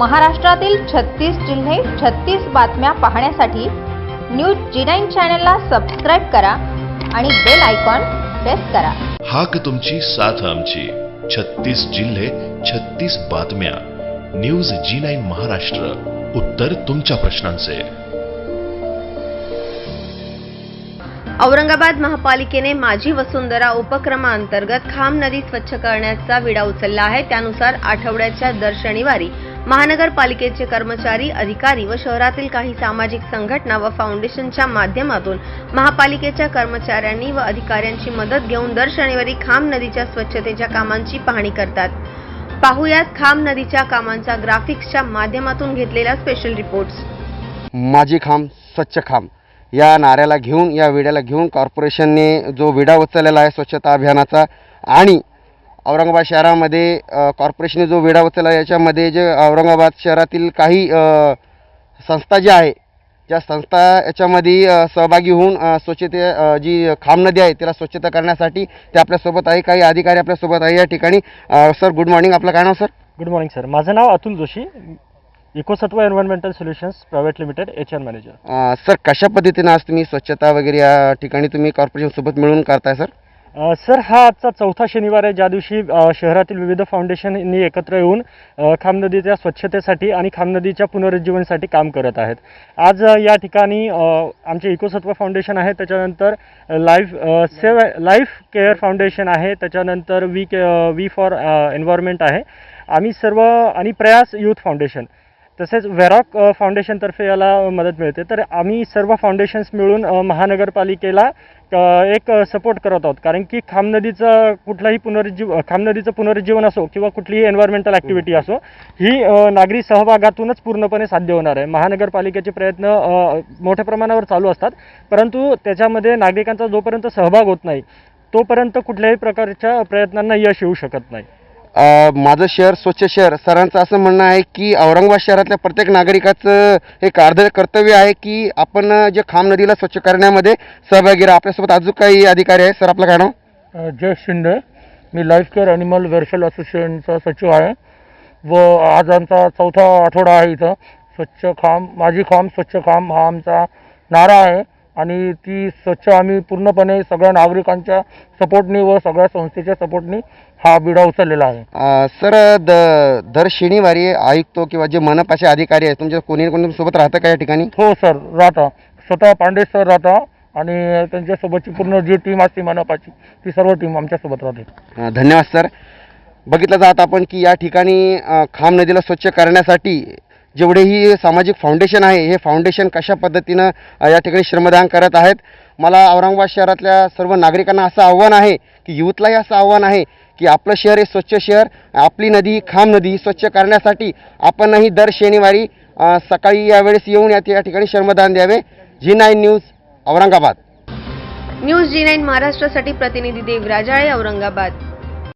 महाराष्ट्रातील छत्तीस जिल्हे छत्तीस बातम्या पाहण्यासाठी न्यूज जी नाईन चॅनलला सबस्क्राईब करा आणि बेल आयकॉन प्रेस करा. हाक तुमची साथ आमची. छत्तीस जिल्हे छत्तीस बातम्या. News G nine Maharashtra. उत्तर तुमच्या प्रश्नांचे. औरंगाबाद महापालिकेने माझी वसुंधरा उपक्रमाअंतर्गत खाम नदी स्वच्छ करण्याचा विडा उचलला आहे. त्यानुसार आठवड्याच्या दर शनिवारी महानगरपालिकेचे कर्मचारी अधिकारी व शहरातील काही सामाजिक संघटना व फाउंडेशनच्या माध्यमातून महापालिकेच्या कर्मचाऱ्यांनी व अधिकाऱ्यांची मदत घेऊन दर शनिवारी खाम नदीच्या स्वच्छतेच्या कामांची पाहणी करतात. पाहुयात खाम नदीच्या कामांचा ग्राफिक्सच्या माध्यमातून घेतलेला स्पेशल रिपोर्ट्स माझी खांब स्वच्छ खांब या नाऱ्याला घेऊन या विड्याला घेऊन कॉर्पोरेशनने जो विडा उचललेला आहे स्वच्छता अभियानाचा आणि औरंगाबाद शहरामध्ये कॉर्पोरेशनने जो विडा उचलला याच्यामध्ये जे औरंगाबाद शहरातील काही संस्था ज्या आहे ज्या संस्था याच्यामध्ये सहभागी होऊन स्वच्छते जी खाम नदी आहे त्याला स्वच्छता करण्यासाठी ते आपल्यासोबत आहे काही अधिकारी आपल्यासोबत आहे या ठिकाणी. सर गुड मॉर्निंग आपलं काय नाव सर? गुड मॉर्निंग सर माझं नाव Atul Joshi Ecosattva environmental solutions private limited H R manager sir कशा पद्धतीनं आज तुम्ही स्वच्छता वगैरे या ठिकाणी तुम्ही कॉर्पोरेशनसोबत मिळून करताय सर? सर हा आजचा चौथा शनिवार आहे. ज्या दिवशी शहरातील विविध फाउंडेशननी एकत्र येऊन खाम नदीच्या स्वच्छतेसाठी आणि खाम नदीच्या पुनरुज्जीवनासाठी काम करत आहेत. आज या ठिकाणी आमचे इकोसत्व फाउंडेशन आहे. त्याच्यानंतर life save life care foundation आहे. त्याच्यानंतर V K V for environment आहे. आम्ही सर्व आणि प्रयास यूथ फाउंडेशन. तसेच व्हेरॉक फाउंडेशनतर्फे याला मदत मिळते. तर आम्ही सर्व फाउंडेशन्स मिळून महानगरपालिकेला एक सपोर्ट करत आहोत. कारण की खाम नदीचं कुठलाही पुनरुज्जीव खाम नदीचं पुनरुज्जीवन असो किंवा कुठलीही एन्व्हायरमेंटल ॲक्टिव्हिटी असो ही नागरी सहभागातूनच पूर्णपणे साध्य होणार आहे. महानगरपालिकेचे प्रयत्न मोठ्या प्रमाणावर चालू असतात परंतु त्याच्यामध्ये नागरिकांचा जोपर्यंत सहभाग होत नाही तोपर्यंत कुठल्याही प्रकारच्या प्रयत्नांना यश येऊ शकत नाही. माझं शहर स्वच्छ शहर सरांचं असं म्हणणं आहे की औरंगाबाद शहरातल्या प्रत्येक नागरिकाचं एक अर्ध कर्तव्य आहे की आपण जे खाम नदीला स्वच्छ करण्यामध्ये सहभागी राहा. आपल्यासोबत अजून काही अधिकारी आहे सर आपलं काय नाव? जय शिंदे. मी लाईफ केअर ॲनिमल वेलफेअर असोसिएशनचा सचिव आहे व आज आमचा चौथा आठवडा आहे इथं. स्वच्छ खाम माझी खाम स्वच्छ खाम हा आमचा नारा आहे. आणि ती स्वच्छ आम्ही पूर्णपणे सगळ्या नागरिकांच्या सपोर्टनी व सगळ्या संस्थेच्या सपोर्टनी हा बिडा उचललेला आहे. सर द दर शनिवारी आयुक्त किंवा जे मनपाचे अधिकारी आहेत तुमच्या कोणी कोणी सोबत राहतं का या ठिकाणी? हो सर राहता. स्वतः पांडे सर राहता आणि त्यांच्यासोबतची पूर्ण जी टीम असते मनपाची ती सर्व टीम आमच्यासोबत राहते. धन्यवाद सर. बघितलं जात आपण की या ठिकाणी खाम नदीला स्वच्छ करण्यासाठी जेवढेही सामाजिक फाउंडेशन आहे हे फाउंडेशन कशा पद्धतीनं या ठिकाणी श्रमदान करत आहेत? मला औरंगाबाद शहरातल्या सर्व नागरिकांना असं आव्हान आहे की युथलाही असं आव्हान आहे की आपलं शहर हे स्वच्छ शहर आपली नदी खाम नदी स्वच्छ करण्यासाठी आपणही दर शनिवारी सकाळी यावेळेस येऊन या या ठिकाणी श्रमदान द्यावे. G nine news Aurangabad. News G nine महाराष्ट्रासाठी प्रतिनिधी देव राजाळे औरंगाबाद.